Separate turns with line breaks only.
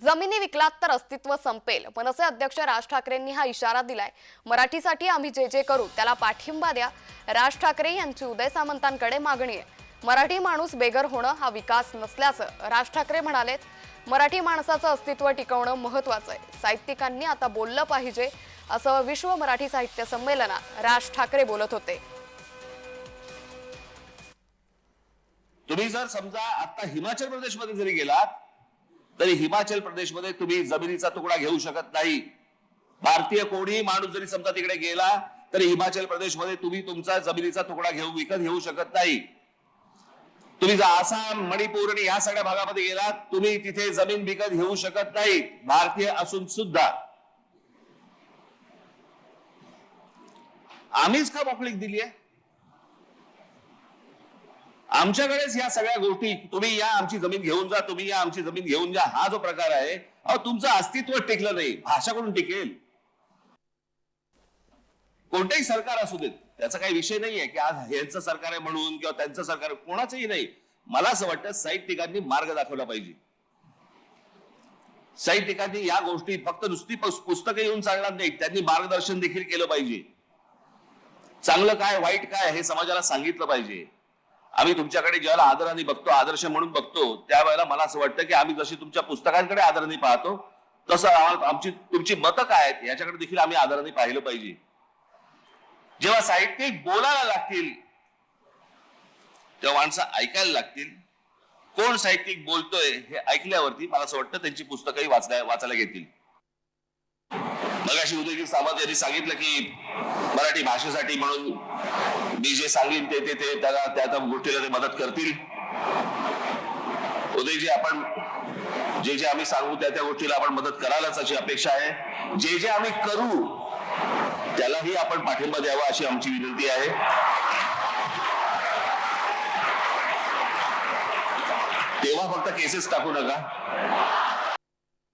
जमिनी विकलात तर अस्तित्व संपेल मनसे अध्यक्ष राज ठाकरेंनी हा इशारा दिलाय. मराठीसाठी आम्ही जे जे करू त्याला पाठिंबा द्या. राज ठाकरे यांची उदय सामंतांकडे मागणी आहे. मराठी माणूस बेघर होणं हा विकास नसल्याचं राज ठाकरे म्हणालेत. मराठी माणसाचं अस्तित्व टिकवणं महत्वाचं आहे. साहित्यिकांनी आता बोललं पाहिजे असं विश्व मराठी साहित्य संमेलनात राज ठाकरे बोलत होते.
तुम्ही जर समजा आता हिमाचल प्रदेशमध्ये जरी गेलात तरी हिमाचल प्रदेशमध्ये तुम्ही जमिनीचा तुकडा घेऊ शकत नाही. भारतीय कोणी माणूस जरी समजा तिकडे गेला तरी हिमाचल प्रदेशमध्ये तुम्ही तुमचा जमिनीचा तुकडा घेऊ विकत घेऊ शकत नाही. तुम्ही जर आसाम मणिपूर आणि या सगळ्या भागामध्ये गेलात तुम्ही तिथे जमीन विकत घेऊ शकत नाही. भारतीय असून सुद्धा. आम्हीच का मोकळीक दिली आहे आमच्याकडेच या सगळ्या गोष्टी तुम्ही या आमची जमीन घेऊन जा तुम्ही या आमची जमीन घेऊन जा हा जो प्रकार आहे अहो तुमचं अस्तित्व टिकलं नाही भाषा करून टिकेल. कोणतेही सरकार असू देत त्याचा काही विषय नाहीये की आज यांचं सरकार आहे म्हणून किंवा त्यांचं सरकार कोणाचंही नाही. मला असं वाटतं साहित्यिकांनी मार्ग दाखवला पाहिजे. साहित्यिकांनी या गोष्टी फक्त नुसती पुस्तकं येऊन चालणार नाही त्यांनी मार्गदर्शन देखील केलं पाहिजे. चांगलं काय वाईट काय हे समाजाला सांगितलं पाहिजे. आम्ही तुमच्याकडे ज्याला आदराने बघतो आदर्श म्हणून बघतो त्यावेळेला मला असं वाटतं की आम्ही जशी तुमच्या पुस्तकांकडे आदराने पाहतो तसं आमची तुमची मतं काय आहेत याच्याकडे देखील आम्ही आदराने पाहिलं पाहिजे. जेव्हा साहित्यिक बोलायला लागतील तेव्हा माणसं ऐकायला लागतील कोण साहित्यिक बोलतोय हे ऐकल्यावरती मला असं वाटतं त्यांची पुस्तकंही वाचल्या वाचायला घेतील. मगाशी उदयगीर सामंत यांनी सांगितलं की मराठी भाषेसाठी म्हणून मी जे सांगेन ते ते त्याला त्या त्या गोष्टीला ते मदत करतील. उदयजी आपण जे जे आम्ही सांगू त्या त्या गोष्टीला आपण मदत करायलाच अशी अपेक्षा आहे. जे जे आम्ही करू त्यालाही आपण पाठिंबा द्यावा अशी आमची विनंती आहे. तेव्हा फक्त केसेस टाकू नका.